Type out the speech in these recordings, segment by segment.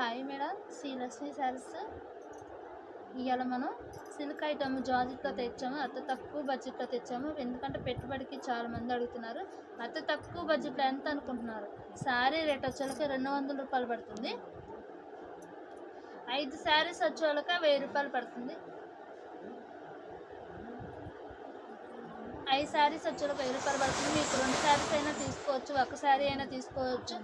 Hi madam. Srilakshmi saris ఇవాళ మనం silk item జాజిట్లో తెచ్చాము అతి తక్కువ బడ్జెట్లో తెచ్చాము. ఎందుకంటే పెట్టుబడికి చాలా మంది అడుగుతున్నారు. అతి తక్కువ బడ్జెట్లో ఎంత అనుకుంటున్నారు? శారీ రేట్ వచ్చేలకి రెండు వందల రూపాయలు పడుతుంది. ఐదు శారీస్ వచ్చేళ్ళకి వెయ్యి రూపాయలు పడుతుంది. ఐదు శారీస్ వచ్చేలా వెయ్యి రూపాయలు పడుతుంది. మీకు రెండు శారీస్ అయినా తీసుకోవచ్చు ఒక శారీ అయినా తీసుకోవచ్చు.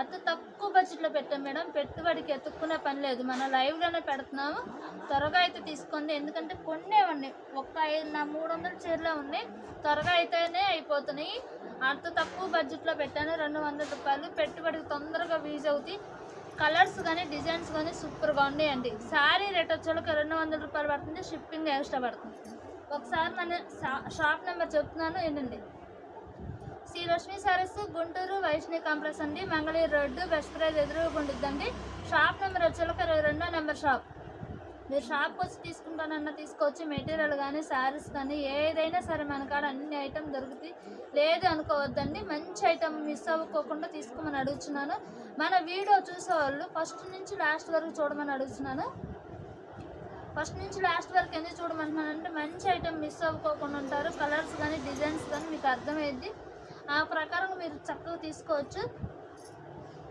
అతి తక్కువ బడ్జెట్లో పెట్టాం మేడం. పెట్టుబడికి ఎత్తుక్కునే పని లేదు. మనం లైవ్లోనే పెడుతున్నాము. త్వరగా అయితే తీసుకోండి. ఎందుకంటే కొన్నే ఉన్నాయి ఒక్క ఐదు నా మూడు వందల చీరలే ఉన్నాయి త్వరగా అయితేనే అయిపోతున్నాయి. అంత తక్కువ బడ్జెట్లో పెట్టాను. రెండు వందల రూపాయలు. పెట్టుబడికి తొందరగా వీజ్ అవుతాయి కలర్స్ కానీ డిజైన్స్ కానీ సూపర్గా ఉన్నాయండి. శారీ రేట్ వచ్చేళ్ళకి రెండు వందల రూపాయలు పడుతుంది. షిప్పింగ్ ఎక్స్ట్రా పడుతుంది. ఒకసారి మన షా- షాప్ నెంబర్ చెప్తున్నాను ఏంటండి శ్రీ రష్మి సారీస్ గుంటూరు వైష్ణవి కాంప్లెక్స్ అండి. మంగళగిరి రోడ్డు బెస్ట్ ప్రైజ్ ఎదురుగా ఉండిద్దండి షాప్ నెంబర్ వచ్చేళ్ళకి ఇరవై రెండో నెంబర్ షాప్. మీరు షాప్కి వచ్చి తీసుకుంటానన్నా తీసుకోవచ్చు మెటీరియల్ కానీ శారీస్ కానీ ఏదైనా సరే మన కాడ అన్ని ఐటెం దొరుకుతాయి. లేదు అనుకోవద్దండి. మంచి ఐటెం మిస్ అవ్వకోకుండా తీసుకోమని అడుగుతున్నాను. మన వీడియో చూసేవాళ్ళు ఫస్ట్ నుంచి లాస్ట్ వరకు చూడమని అడుగుతున్నాను. ఫస్ట్ నుంచి లాస్ట్ వరకు ఎందుకు చూడమంటున్నాను అంటే మంచి ఐటమ్ మిస్ అవ్వకోకుండా ఉంటారు. కలర్స్ కానీ డిజైన్స్ కానీ మీకు అర్థమైద్ది. ఆ ప్రకారం మీరు చక్కగా తీసుకోవచ్చు.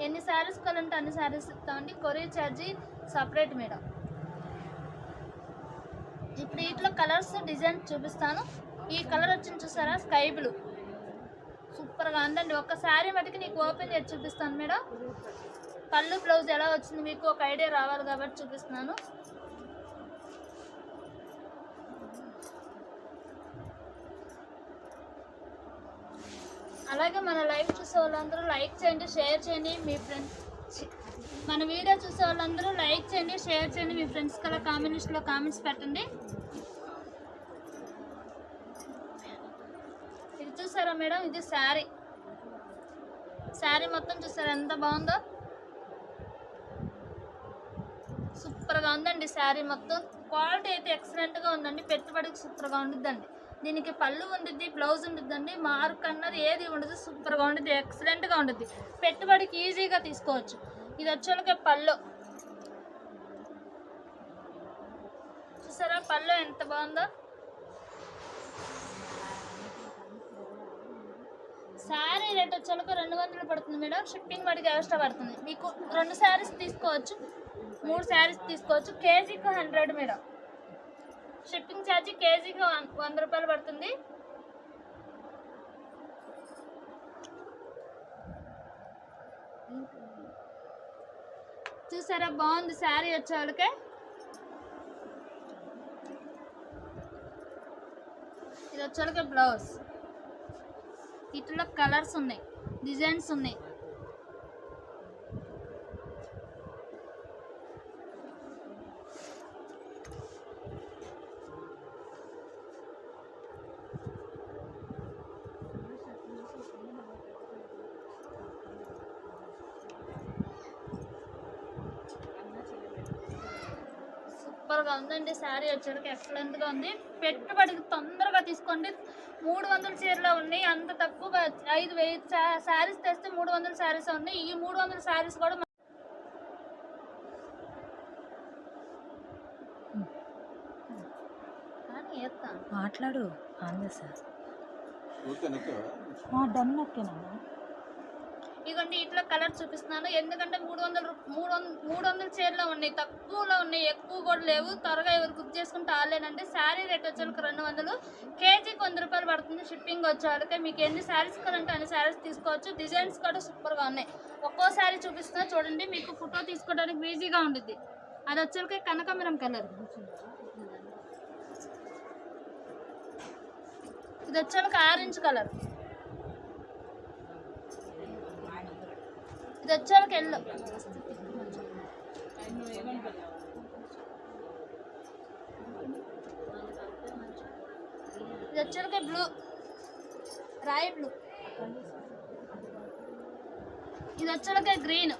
ఎన్ని శారీస్ కావాలంటే అన్ని శారీస్ ఇస్తామండి. కొరియర్ ఛార్జీ సపరేట్ మేడం ఇప్పుడు వీటిలో కలర్స్ డిజైన్ చూపిస్తాను. ఈ కలర్ వచ్చింది చూసారా? స్కై బ్లూ సూపర్గా ఉందండి. ఒక శారీ మటుకు నీకు ఓపెన్ చేసి చూపిస్తాను మేడం పళ్ళు బ్లౌజ్ ఎలా వచ్చింది మీకు? ఒక ఐడియా రావాలి కాబట్టి చూపిస్తున్నాను. అలాగే మన లైవ్ చూసే వాళ్ళందరూ లైక్ చేయండి షేర్ చేయండి. మీ ఫ్రెండ్స్ మన వీడియో చూసే వాళ్ళందరూ లైక్ చేయండి షేర్ చేయండి. మీ ఫ్రెండ్స్ కల్లా కామెంట్ కామెంట్స్ పెట్టండి. ఇది చూసారా మేడం? ఇది శారీ. శారీ మొత్తం చూసారా? ఎంత బాగుందో? సూపర్గా ఉందండి శారీ మొత్తం. క్వాలిటీ అయితే ఎక్సలెంట్గా ఉందండి. పెట్టుబడికి సూపర్గా ఉండిద్దండి. దీనికి పళ్ళు ఉండిద్ది బ్లౌజ్ ఉండిద్దండి మార్క్ అన్నది ఏది ఉండదు సూపర్గా ఉండిద్ది ఎక్సలెంట్గా ఉండిద్ది. పెట్టుబడికి ఈజీగా తీసుకోవచ్చు. ఇది వచ్చేళ్ళకి పళ్ళు. చూసారా పళ్ళు ఎంత బాగుందో? శారీ రేట్ వచ్చేలకు రెండు వందలు పడుతుంది మేడం. షిప్పింగ్ వాడికి ఎక్స్ట్రా పడుతుంది. మీకు రెండు శారీస్ తీసుకోవచ్చు మూడు శారీస్ తీసుకోవచ్చు కేజీకి హండ్రెడ్ మేడం. షిప్పింగ్ ఛార్జ్ కేజీకి వన్- వంద రూపాయలు పడుతుంది. చూసారా బాగుంది శారీ వచ్చేవాళ్ళకే ఇది వచ్చేవాళ్ళకే బ్లౌజ్. వీటిలో కలర్స్ ఉన్నాయి డిజైన్స్ ఉన్నాయి. సూపర్గా ఉందండి శారీ వచ్చేటికి ఎక్సలెంట్గా ఉంది. పెట్టుబడికి తొందరగా తీసుకోండి. మూడు వందల చీరలో ఉన్నాయి అంత తక్కువ ఐదు వెయ్యి శారీస్ తెస్తే మూడు వందల శారీస్ ఉన్నాయి. ఈ మూడు వందల శారీస్ కూడా మాట్లాడు ఆంధ్ర సార్? డన్ నొక్కేనా? ఇదిగోండి ఇట్లా కలర్ చూపిస్తున్నాను. ఎందుకంటే మూడు వందల మూడు మూడు వందల చీరలో ఉన్నాయి. తక్కువలో ఉన్నాయి ఎక్కువ కూడా లేవు. త్వరగా ఎవరు బుక్ చేసుకుంటే ఆలేనండి శారీ రేట్ వచ్చేలకు రెండు వందలు. కేజీకి వంద రూపాయలు పడుతుంది షిప్పింగ్ వచ్చేవాళ్ళకి మీకు ఎన్ని శారీస్ కావాలంటే అన్ని శారీస్ తీసుకోవచ్చు. డిజైన్స్ కూడా సూపర్గా ఉన్నాయి. ఒక్కో శారీ చూపిస్తున్నా చూడండి. మీకు ఫోటో తీసుకోవడానికి ఈజీగా ఉంటుంది అది వచ్చేలకి కనకమరం కలర్. ఇది వచ్చేలకి ఆరెంజ్ కలర్. ఇది వెళ్ళు ఎల్లో ఇది బ్లూ. రాయి బ్లూ. ఇది వచ్చేలకి గ్రీన్.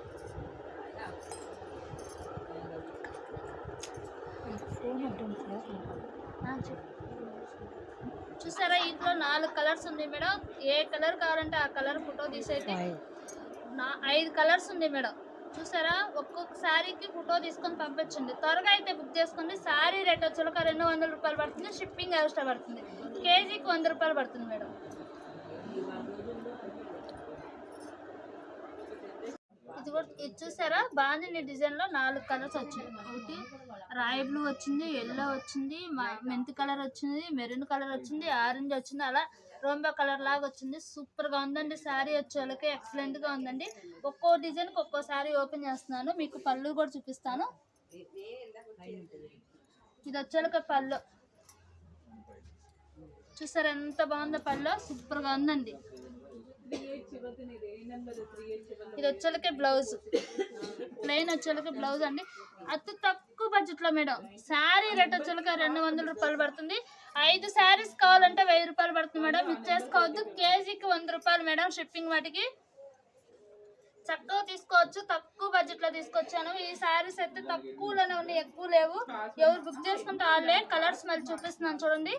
చూసారా ఇంట్లో నాలుగు కలర్స్ ఉన్నాయి మేడం. ఏ కలర్ కావాలంటే ఆ కలర్ ఫోటో తీసైతే నా ఐదు కలర్స్ ఉంది మేడం. చూసారా? ఒక్కొక్క శారీకి ఫోటో తీసుకొని పంపించండి త్వరగా అయితే బుక్ చేసుకోండి శారీ రేట్ వచ్చాక రెండు వందల రూపాయలు పడుతుంది. షిప్పింగ్ ఎక్స్ట్రా పడుతుంది. కేజీకి వంద రూపాయలు పడుతుంది మేడం. ఇది కూడా ఇది చూసారా? బాగుంది డిజైన్లో నాలుగు కలర్స్ వచ్చింది ఒకటి రాయి బ్లూ వచ్చింది ఎల్లో వచ్చింది మెంతి కలర్ వచ్చింది మెరూన్ కలర్ వచ్చింది ఆరెంజ్ వచ్చింది. అలా రోంబో కలర్ లాగా వచ్చింది. సూపర్గా ఉందండి. శారీ వచ్చేళ్ళకి ఎక్సలెంట్గా ఉందండి. ఒక్కో డిజైన్కి ఒక్కో శారీ ఓపెన్ చేస్తున్నాను. మీకు పళ్ళు కూడా చూపిస్తాను. ఇది వచ్చేళ్ళకి పళ్ళు. చూసారు ఎంత బాగుందో పళ్ళు? సూపర్గా ఉందండి. ఇది వచ్చేళ్ళకి బ్లౌజ్. ప్లెయిన్ వచ్చేళ్ళకి బ్లౌజ్ అండి. అతి తక్కువ బడ్జెట్లో మేడం. శారీ రేట్ వచ్చేళ్ళకి రెండు వందల రూపాయలు పడుతుంది. ఐదు శారీస్ కావాలంటే వెయ్యి రూపాయలు పడుతుంది మేడం. మిస్ చేసుకోవద్దు. కేజీకి వంద రూపాయలు మేడం షిప్పింగ్ వాటికి. చక్కగా తీసుకోవచ్చు. తక్కువ బడ్జెట్లో తీసుకొచ్చాను. ఈ శారీస్ అయితే తక్కువలోనే ఉన్నాయి. ఎక్కువ లేవు. ఎవరు బుక్ చేసుకుంటే వాళ్ళే. కలర్స్ మళ్ళీ చూపిస్తున్నాను చూడండి.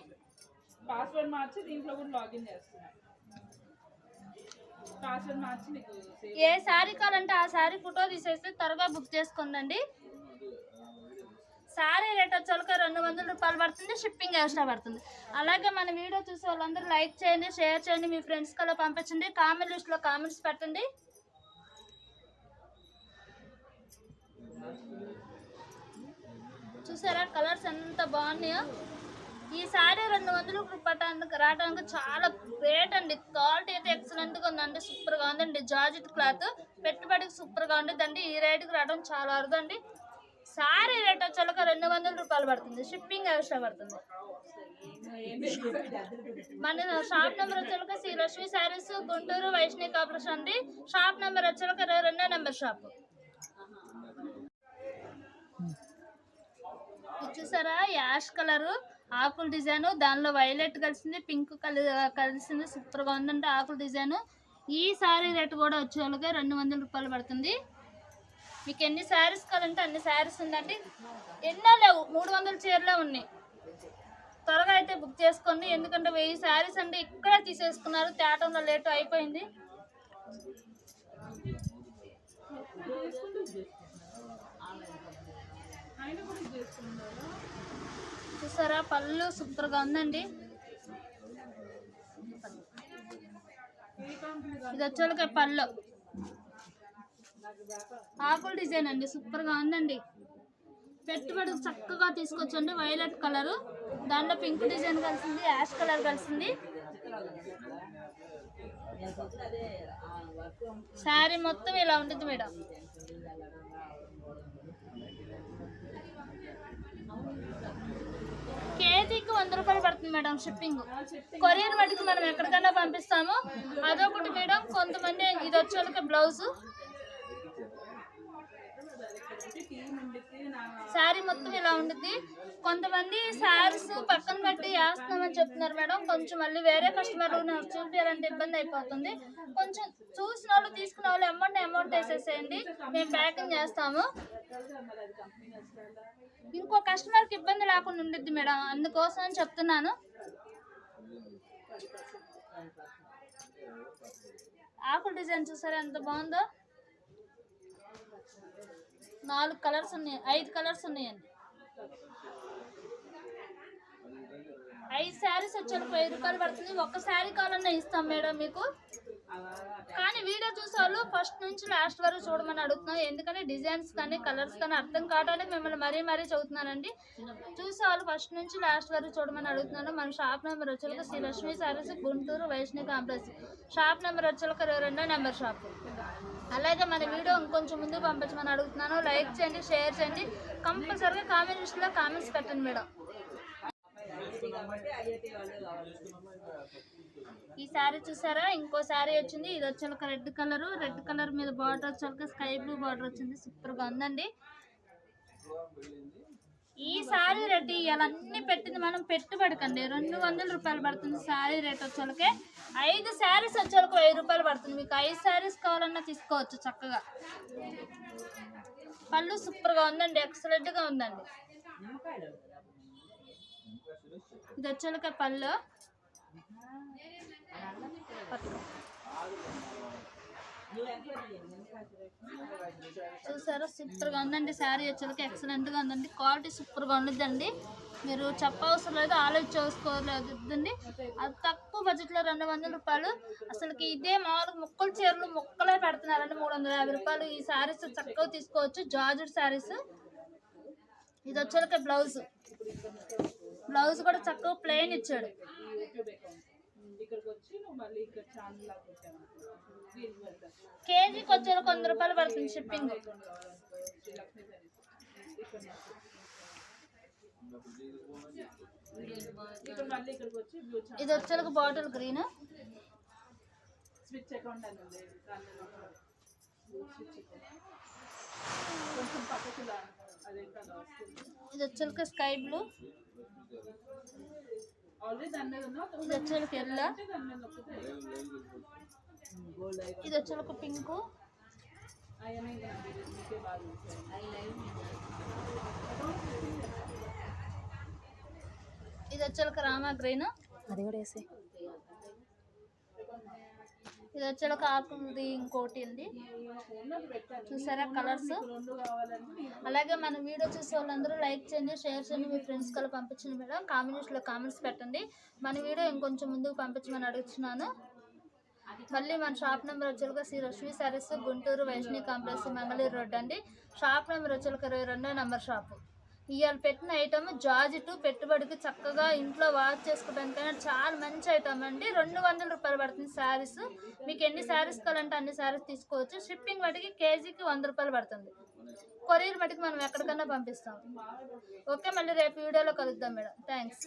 పాస్వర్డ్ మార్చి దీంట్లో కూడా లాగిన్ చేస్తున్నా పాస్వర్డ్ మార్చి నీకు సేవ్ ఏ శారీ కావాలంటే ఆ శారీ ఫోటో తీసేస్తే త్వరగా బుక్ చేసుకుందండి. శారీ రేట్ వచ్చాక రెండు వందల రూపాయలు పడుతుంది షిప్పింగ్ ఎక్స్ట్రా పడుతుంది. అలాగే మన వీడియో చూసే వాళ్ళందరూ లైక్ చేయండి షేర్ చేయండి మీ ఫ్రెండ్స్ కల్లా పంపించండి కామెంట్ లిస్ట్లో కామెంట్స్ పెట్టండి. చూసారా కలర్స్ ఎంత బాగున్నాయో? ఈ సారీ రెండు వందలు పట్టడానికి రావడానికి చాలా గ్రేట్ అండి. క్వాలిటీ అయితే ఎక్సలెంట్గా ఉందండి సూపర్గా ఉందండి. జార్జెట్ క్లాత్ పెట్టుబడికి సూపర్గా ఉంటుందండి ఈ రేటుకి రావడం చాలా అరుదండి. సారీ రేట్ వచ్చాక రెండు వందల రూపాయలు పడుతుంది. షిప్పింగ్ ఎక్స్ట్రా పడుతుంది మన షాప్ నెంబర్ వచ్చాక శ్రీ లక్ష్మి శారీస్ గుంటూరు వైష్ణవి కాపరేషన్ అండి షాప్ నెంబర్ వచ్చాక రెండో నెంబర్ షాప్ ఇచ్చేసారా చూసారా? Ash colour. ఆకుల డిజైన్ దానిలో వైలెట్ కలిసింది పింక్ కలి కలిసింది సూపర్గా ఉందంటే ఆకుల డిజైన్. ఈ శారీ రేట్ కూడా వచ్చేవాళ్ళకి రెండు వందల రూపాయలు పడుతుంది. మీకు ఎన్ని శారీస్ కావాలంటే అన్ని శారీస్ ఉందండి. ఎన్నో లేవు మూడు వందల చీరలే ఉన్నాయి. త్వరగా అయితే బుక్ చేసుకోండి. ఎందుకంటే వెయ్యి శారీస్ అంటే ఇక్కడే తీసేసుకున్నారు. తేటంలో లేట్ అయిపోయింది. ఆయన కూడా చూసారా? పళ్ళు సూపర్గా ఉందండి. ఇది వచ్చేళ్ళకి పళ్ళు. ఆకుల డిజైన్ అండి సూపర్గా ఉందండి. పెట్టుబడి చక్కగా తీసుకొచ్చండి వైలెట్ కలర్. దాంట్లో పింక్ డిజైన్ కలిసింది యాష్ కలర్ కలిసింది. శారీ మొత్తం ఇలా ఉంటుంది మేడం. కేజీకి వంద రూపాయలు పడుతుంది మేడం షిప్పింగ్. కొరియర్ మటుకు మనం ఎక్కడికైనా పంపిస్తాము. అదొకటి మేడం కొంతమంది ఇది వచ్చేళ్ళకి బ్లౌజ్. శారీ మొత్తం ఇలా ఉంటుంది కొంతమంది శారీస్ పక్కన పెట్టి వేస్తున్నామని చెప్తున్నారు మేడం. కొంచెం మళ్ళీ వేరే కస్టమర్ చూపించాలంటే ఇబ్బంది అయిపోతుంది. కొంచెం చూసిన వాళ్ళు తీసుకున్న వాళ్ళు అమౌంట్ అమౌంట్ వేసేసేయండి. మేము ప్యాకింగ్ చేస్తాము. ఇంకో కస్టమర్కి ఇబ్బంది లేకుండా ఉండిద్ది మేడం. అందుకోసం అని చెప్తున్నాను. ఆకుల డిజైన్ చూసారా? ఎంత బాగుందో? నాలుగు కలర్స్ ఉన్నాయి. ఐదు కలర్స్ ఉన్నాయండి. ఐదు శారీస్ వచ్చాక వెయ్యి రూపాయలు పడుతుంది. ఒక్క శారీ కావాలన్నా ఇస్తాం మేడం మీకు. కానీ వీడియో చూసేవాళ్ళు ఫస్ట్ నుంచి లాస్ట్ వరకు చూడమని అడుగుతున్నాం ఎందుకంటే డిజైన్స్ కానీ కలర్స్ కానీ అర్థం కావడానికి మిమ్మల్ని మరీ మరీ చదువుతున్నానండి చూసేవాళ్ళు ఫస్ట్ నుంచి లాస్ట్ వరకు చూడమని అడుగుతున్నాను మన shop number వచ్చేలకు Sri Lakshmi saris Guntur Vaishnavi complex shop number వచ్చేలకు రెండో నెంబర్ షాప్ అలాగే మన వీడియో ఇంకొంచెం ముందుకు పంపించమని అడుగుతున్నాను. లైక్ చేయండి షేర్ చేయండి. కంపల్సరీగా కామెంట్ లిస్ట్లో కామెంట్స్ పెట్టండి మేడం. ఈ శారీ చూసారా? ఇంకో శారీ వచ్చింది. ఇది వచ్చాక రెడ్ కలర్. రెడ్ కలర్ మీద బార్డర్ వచ్చాక స్కై బ్లూ బార్డర్ వచ్చింది. సూపర్గా ఉందండి. ఈ శారీ రేట్ ఇవన్నీ పెట్టింది. మనం పెట్టుబడికండి. రెండు వందల రూపాయలు పడుతుంది శారీ రేట్ వచ్చేలకే ఐదు శారీస్ వచ్చేలకు వెయ్యి రూపాయలు పడుతుంది. మీకు ఐదు శారీస్ కావాలన్నా తీసుకోవచ్చు చక్కగా. పళ్ళు సూపర్గా ఉందండి. ఎక్సలెంట్గా ఉందండి. ఇది వచ్చేలకే పళ్ళు. చూసారా? సూపర్గా ఉందండి. శారీ వచ్చేసరికి ఎక్సలెంట్గా ఉందండి. క్వాలిటీ సూపర్గా ఉండదండి మీరు చెప్పవసరం లేదు ఆలోచించుకోలేదండి అది తక్కువ బడ్జెట్లో రెండు వందల రూపాయలు. అసలుకి ఇదే మామూలుగా ముక్కలు చీరలు ముక్కలే పెడుతున్నారండి. మూడు వందల యాభై రూపాయలు ఈ శారీస్ చక్కగా తీసుకోవచ్చు. Georgette saris. ఇది వచ్చేసరికి బ్లౌజ్ బ్లౌజ్ కూడా చక్కగా ప్లెయిన్ ఇచ్చాడు. ఇక్కడికి వచ్చి నువ్వు మళ్ళీ ఇక్కడ ఛానల్ లాగా పెట్టాను దీనికి వెళ్తాను కేజీకి వంద రూపాయలు పడుతుంది ఛానల్. ఇది వచ్చేసరికి బాటిల్ గ్రీన్ స్విచ్ అకౌంట్ ఇది వచ్చేసరికి స్కై బ్లూ ఇది వచ్చేసరికి ఎల్లో ఇది వచ్చేసరికి పింక్. ఇది వచ్చేసరికి రామా గ్రీన్. అది కూడా వేసే ఇది వచ్చేసరికి ఆకుది ఇంకోటి ఉంది. చూసారా కలర్స్? అలాగే మన వీడియో చూసే వాళ్ళందరూ లైక్ చేయండి షేర్ చేయండి మీ ఫ్రెండ్స్ కల్లా పంపించండి మేడం. కామెంట్స్లో కామెంట్స్ పెట్టండి. మన వీడియో ఇంకొంచెం ముందుకు పంపించమని అడుగుతున్నాను. మళ్ళీ మన shop number వచ్చేలుగా Shri Lakshmi saris Guntur Vaishnavi complex Mangaluru road అండి. షాప్ నెంబర్ వచ్చేలుగా ఇరవై రెండో నెంబర్ షాపు. ఇవాళ పెట్టిన ఐటమ్ జాజిట్ పెట్టుబడికి చక్కగా ఇంట్లో వాష్ చేసుకోవడానికైనా చాలా మంచి ఐటమ్ అండి. రెండు వందల రూపాయలు పడుతుంది శారీస్. మీకు ఎన్ని శారీస్ కావాలంటే అన్ని శారీస్ తీసుకోవచ్చు. షిప్పింగ్ వాటికి కేజీకి వంద రూపాయలు పడుతుంది. కొరియర్ మటుకు మనం ఎక్కడికన్నా పంపిస్తాం. ఓకే మళ్ళీ రేపు వీడియోలో కలుద్దాం మేడం. థ్యాంక్స్